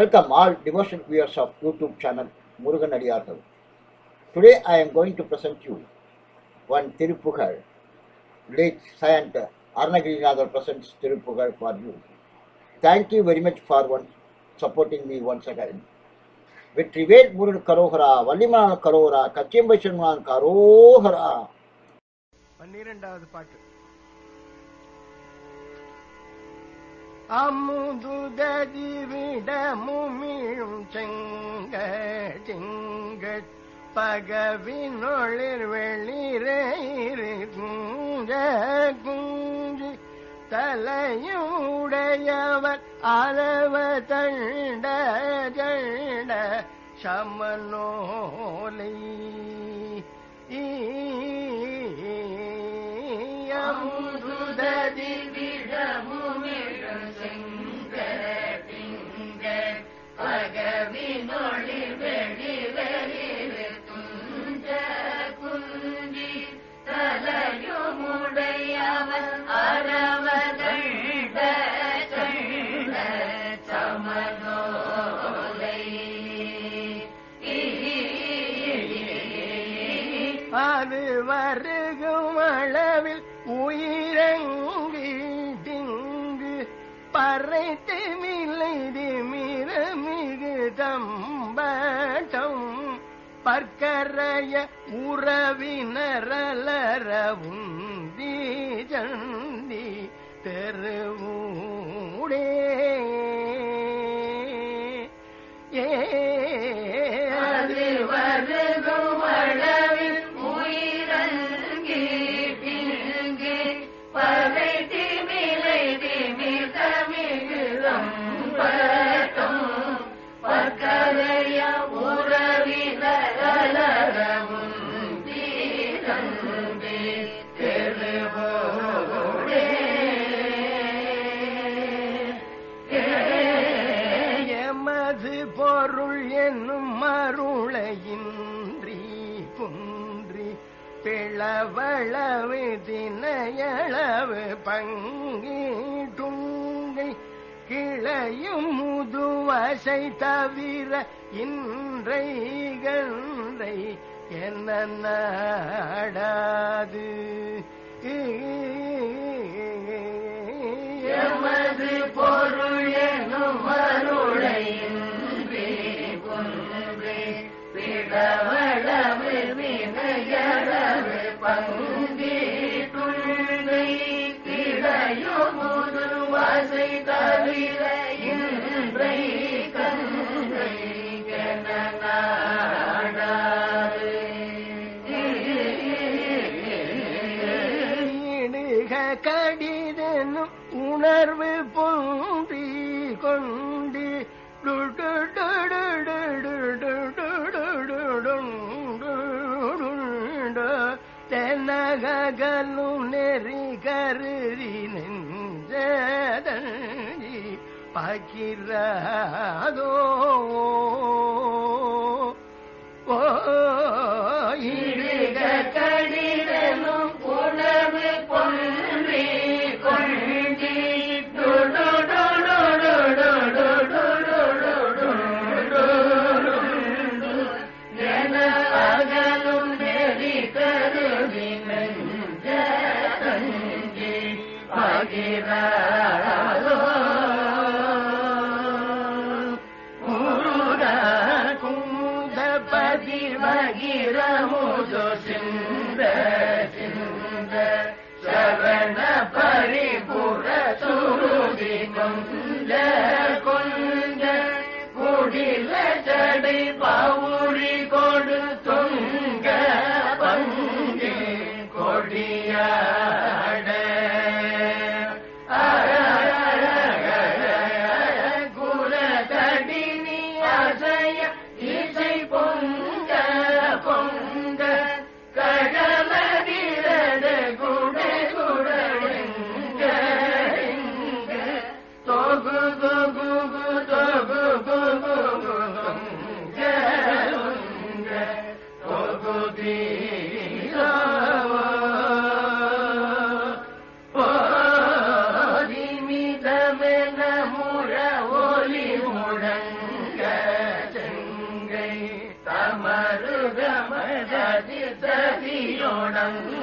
Welcome all devotion viewers of youtube channel Murugan அடியார்கள் today i am going to present you one Thiruppugazh late Saint Arnagirinathar presents Thiruppugazh for you. Thank you very much for one supporting me once again. Vetrivel Murugan கரோகரா வள்ளிமலான கரோகரா கச்சியம்பை செல்வனான் கரோகரா பன்னிரெண்டாவது பாட்டு அமுதுததி விடமுமிழும் செங்க செங்க. பகவினொளிர் வெளிரேறு குஞ்ச குஞ்சி. தலையுடையவர் அளவ தண்ட ஜண்ட சமனோலை அமுதுததி விடமுமிழும் அது வருகும் அளவில் உயிரங்கி திங்கு பறை மில்லைது திமிர மிகு தம்பட்டம். பற்கரைய உறவினரலரவும் தீ ஜந்தி தெருவூடே பிளவளவு தினையளவு பங்கீட்டுங்கை கிளையும் முதுவசை தவிர இன்றை கன்றை என்ன நாடாது? தென்னகலும் நெறி கருதி நெஞ்சதி பகிரதோ? ஓ பதிவகிர சிந்த சிந்த சரண பரிபுர சுருதி கொஞ்ச கொஞ்ச குடில ஜடை பவுரி No.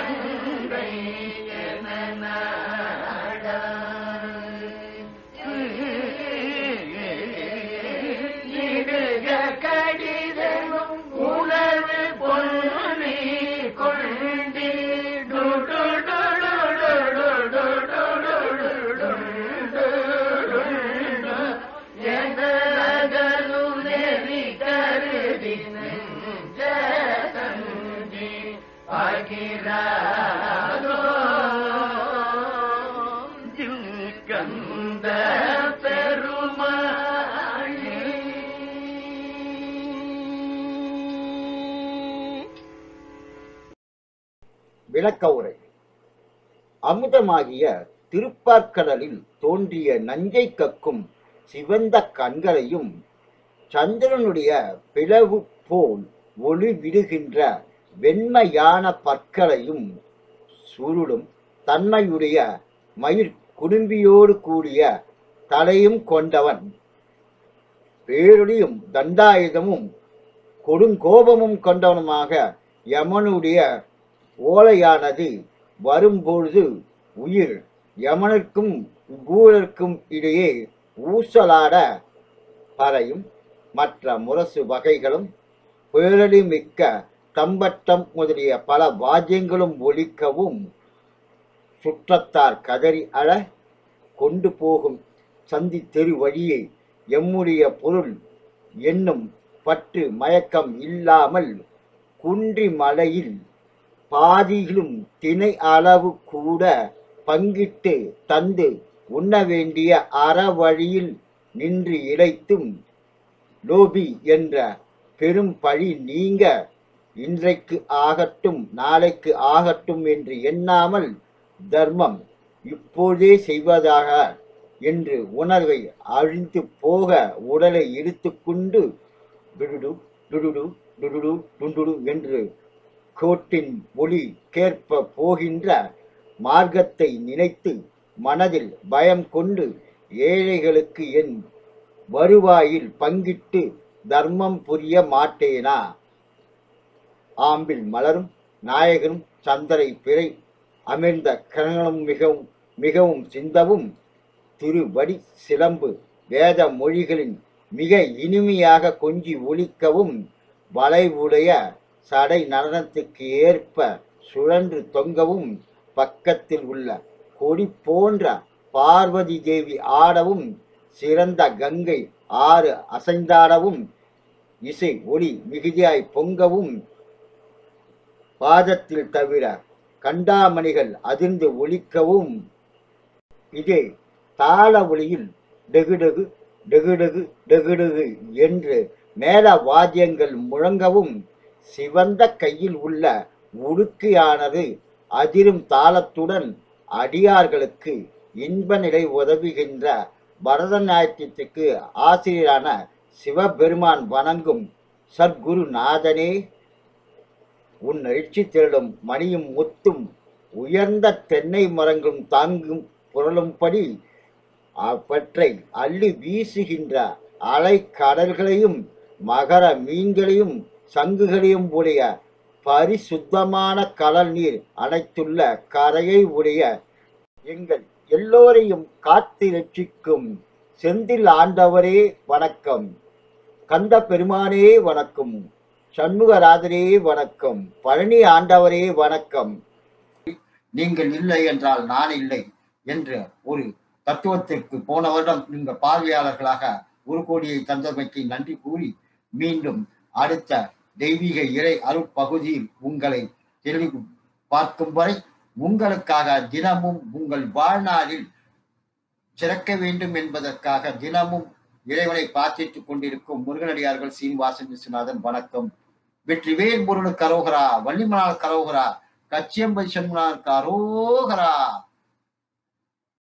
கன்றை விளக்க உரை அமுதமாகிய திருப்பார்க்கடலில் தோன்றிய நஞ்சை கக்கும் சிவந்த கண்களையும் சந்திரனுடைய பிளவு போல் ஒளி விடுகின்ற வெண்மையான பற்களையும் சுருளும் தன்மையுடைய மயிர் குடும்பியோடு கூடிய தலையும் கொண்டவன். பேரொழியும் தண்டாயுதமும் கொடுங்கோபமும் கொண்டவனுமாக யமனுடைய ஓலையானது வரும்பொழுது உயிர் யமனுக்கும் கூழருக்கும் இடையே ஊசலாட பறையும் மற்ற முரசு வகைகளும் பேரடி மிக்க தம்பட்டம் முதலிய பல வாத்தியங்களும் ஒலிக்கவும் சுற்றத்தார் கதறி அழ கொண்டு போகும் சந்தி தெரு வழியே எம்முடைய பொருள் என்னும் பற்று மயக்கம் இல்லாமல் குன்றி மலையில் பாதியிலும் தினை அளவு கூட பங்கிட்டு தந்து உண்ண வேண்டிய அறவழியில் நின்று இழைத்தும் லோபி என்ற பெரும் பழி நீங்க இன்றைக்கு ஆகட்டும் நாளைக்கு ஆகட்டும் என்று எண்ணாமல் தர்மம் இப்போதே செய்வதாக என்று உணர்வை அழிந்து போக உடலை இழுத்துக்கொண்டு டுடுடு டுடுடு டுடுடு டுண்டுடு என்று கோட்டின் ஒளி கேற்ப போகின்ற மார்க்கத்தை நினைத்து மனதில் பயம் கொண்டு ஏழைகளுக்கு என் வருவாயில் பங்கிட்டு தர்மம் புரிய மாட்டேனா? ஆம்பில் மலரும் நாயகரும் சந்தரை பிறை அமிர்ந்த கரணங்களும் மிகவும் மிகவும் சிந்தவும் திருவடி சிலம்பு வேத மொழிகளின் மிக இனிமையாக கொஞ்சி ஒலிக்கவும் வளைவுடைய சடை நடனத்துக்கு ஏற்ப சுழன்று தொங்கவும் பக்கத்தில் உள்ள கொடி போன்ற பார்வதி தேவி ஆடவும் சிறந்த கங்கை ஆறு அசைந்தாடவும் இசை ஒளி மிகுதியாய் பொங்கவும் பாதத்தில் தவிர கண்டாமணிகள் அதிர்ந்து ஒழிக்கவும் இதே தாள ஒளியில் டெகுடகு டெகுடகு டெகுடகு என்று மேல வாத்தியங்கள் முழங்கவும் சிவந்த கையில் உள்ள உடுக்கையானது அதிரும் தாளத்துடன் அடியார்களுக்கு இன்ப நிலை உதவுகின்ற பரதநாட்டியத்துக்கு ஆசிரியரான சிவபெருமான் வணங்கும் சர்க்குருநாதனே உன் எழுச்சி திரளும் மணியும் முத்தும் உயர்ந்த தென்னை மரங்களும் தாங்கும் புரளும்படி அவற்றை அள்ளி வீசுகின்ற அலை கடல்களையும் மகர மீன்களையும் சங்குகளையும் உடைய பரிசுத்தமான கடல் நீர் அனைத்துள்ள கரையை உடைய எங்கள் எல்லோரையும் காத்து ரட்சிக்கும் செந்தில் ஆண்டவரே வணக்கம். கந்த பெருமானே வணக்கம். சண்முகராஜரே வணக்கம். பழனி ஆண்டவரே வணக்கம். நீங்கள் இல்லை என்றால் நான் இல்லை என்ற ஒரு தத்துவத்திற்கு போன வருடம் நீங்கள் பார்வையாளர்களாக ஒரு கோடியை தந்தமைக்கு நன்றி கூறி மீண்டும் அடுத்த தெய்வீக இறை அருட்பகுதியில் உங்களை திரும்பி பார்க்கும் வரை உங்களுக்காக தினமும் உங்கள் வாழ்நாளில் சிறக்க வேண்டும் என்பதற்காக தினமும் இறைவனை பிரார்த்தித்துக் கொண்டிருக்கும் முருகனடியார்கள் சீனிவாசன் விஸ்வநாதன் வணக்கம். வெற்றிவேல் முருகனுக்கு அரோகரா வள்ளிமலால் கரோகரா கச்சியம்பதி சண்முனாருக்கு அரோகரா.